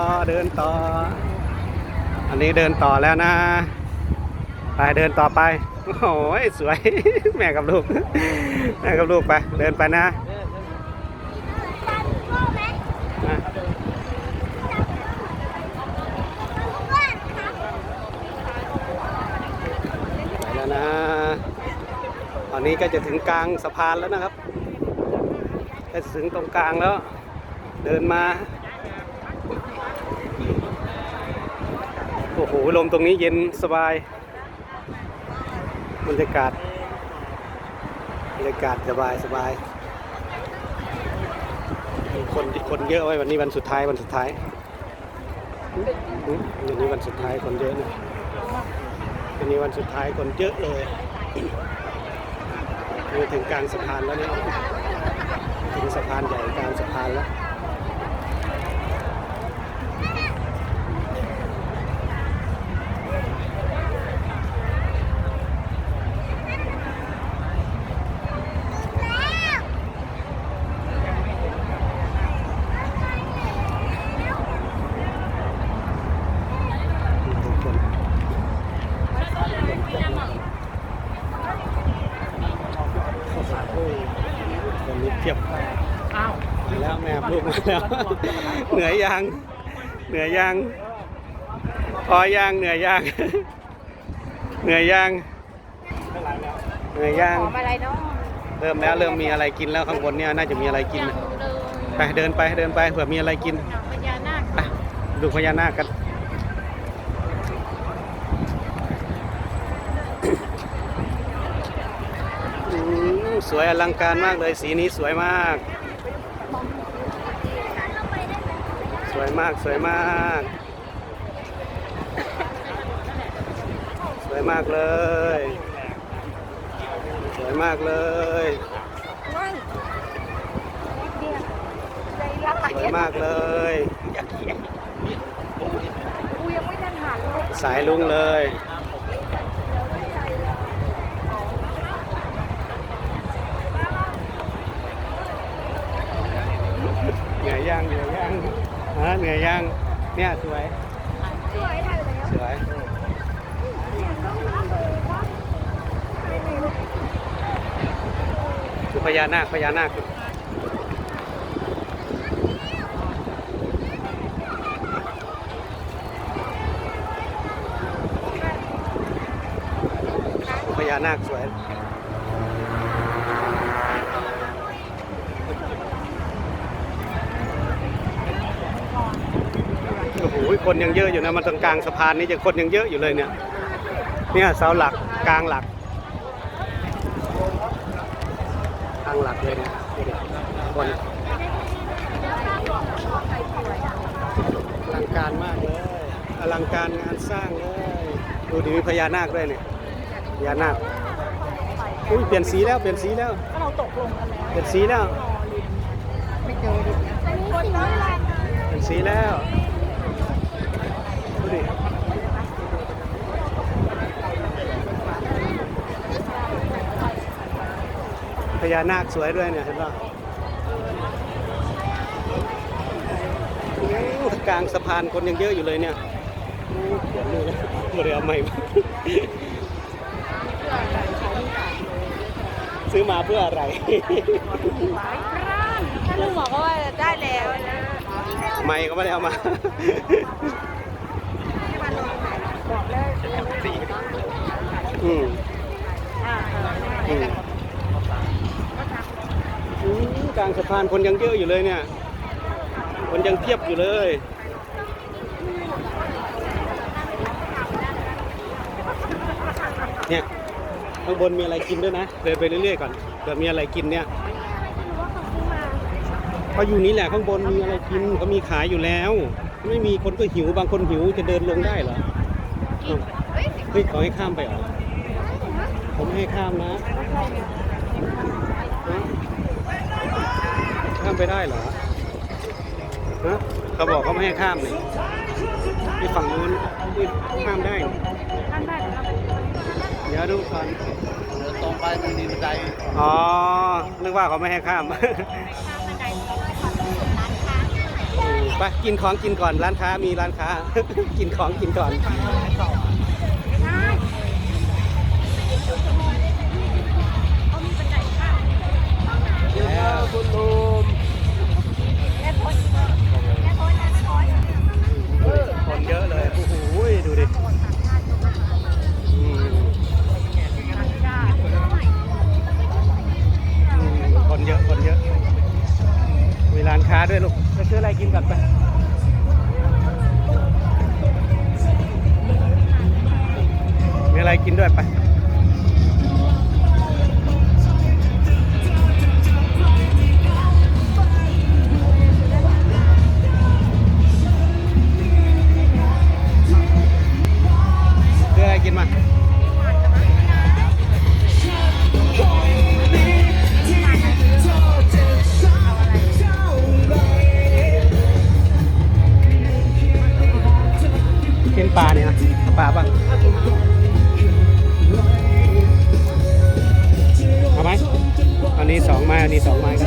ต่อเดินต่อ อันนี้เดินต่อแล้วนะ ไปเดินต่อไป โอ้โหสวย แม่กับลูก แม่กับลูกไป เดินไปนะไปแล้วนะ ตอนนี้ก็จะถึงกลางสะพานแล้วนะครับก็ถึงตรงกลางแล้ว เดินมา อ้โหลมตรงนี้เย็นสบายบรรยากาศบรรยากาศสบายสบายคนคนเยอะไว้วันนี้วันสุดท้ายวันสุดท้ายวันนี้วันสุดท้ายคนเยอะนะวันนี้วันสุดท้ายคนเยอะเลยนี่ถึงกลางสะพานแล้วเนี่ยถึงสะพานใหญ่กลางสะพานแล้ว ทุกคนคนนี้เทียบ อ้าว มาแล้วแม่ลูกมาแล้ว เหนื่อยยัง เหนื่อยยัง พอยัง เหนื่อยยัง เหนื่อยยัง เหนื่อยยัง หอมอะไรเนาะเริ่มแล้วเริ่มมีอะไรกินแล้วข้างบนเนี่ยน่าจะมีอะไรกินยังนะเลยไปเดินไปเดินไปเผื่อมีอะไรกิน อย่างพญานาคไปดูพญานาคกัน อืมสวยอลังการมากเลย สีนี้สวยมากสวย มากสวยมาก สวยมากเลย สวยมากเลยสวยมากเลยกูยังไม่ทันหันเลยสายลุงเลยเหนื่อยย่างเหนื่อยย่าง ฮะเหนื่อยย่างเนี่ยสวย สวยทันแล้วสวยคือพญานาคพญานาคพญานาคสวย โอ้โห คนยังเยอะอยู่นะมันตรงกลางสะพานนี้ยังคนยังเยอะอยู่เลยเนี่ยเนี่ยเสาหลักกลางหลักกลางหลักเลยเนี่ยดูดิคนอลังการมากเลยอลังการงานสร้างเลยดูดิมีพญานาคด้วยเนี่ยพญานาคอุ้ยเปลี่ยนสีแล้วเปลี่ยนสีแล้วก็เราตกลงกันแล้วเปลี่ยนสีแล้วไม่เจอดิอันนี้คนน้อยละเปลี่ยนสีแล้ว ดูดิพญานาคสวยด้วยเนี่ยเห็นป่ะโอ้กลางสะพานคนยังเยอะอยู่เลยเนี่ยโอ้เขียนเลยนะบริเอาใหม่มาซื้อมาเพื่ออะไรถ้าลุงบอกว่าได้แล้วนะไม่ก็ไม่ได้เอามาบ อกเลยอืมอ่าอืมอืมกลางสะพานคนยังเยอะอยู่เลยเนี่ย คนยังเทียบอยู่เลยเนี่ยข้างบนมีอะไรกินด้วยนะเดินไปเรื่อยๆก่อนเผื่อมีอะไรกินเนี่ยเขาอยู่นี่แหละข้างบนมีอะไรกินเขามีขายอยู่แล้ว ไม่มีคนก็หิวบางคนหิวจะเดินลงได้เหรออ้าวเฮ้ยขอให้ข้ามไปเหรอผมไม่ให้ข้ามนะฮะข้ามไปได้เหรอฮะเขาบอกเขาไม่ให้ข้ามนี่ที่ฝั่งนู้นที่ข้ามได้นี่ท่านได้แล้วเดี๋ยวดูก่อนตรงไปมีดินใจอ๋อนึกว่าเขาไม่ให้ข้ามอืม ไปไปกินของกินก่อนร้านค้ามีร้านค้า กินของกินก่อนเขามีบันไดข้ามแล้วคุณลุงแค่พ้นแค่พ้นนะพ้นคนเยอะเลยโอ้โหดูดิอืมอืมคนเยอะคนเยอะมีร้านค้าด้วยลูกไป ซื้ออะไรกินก่อนไปมีอะไรกินด้วยไป นี้สองไม้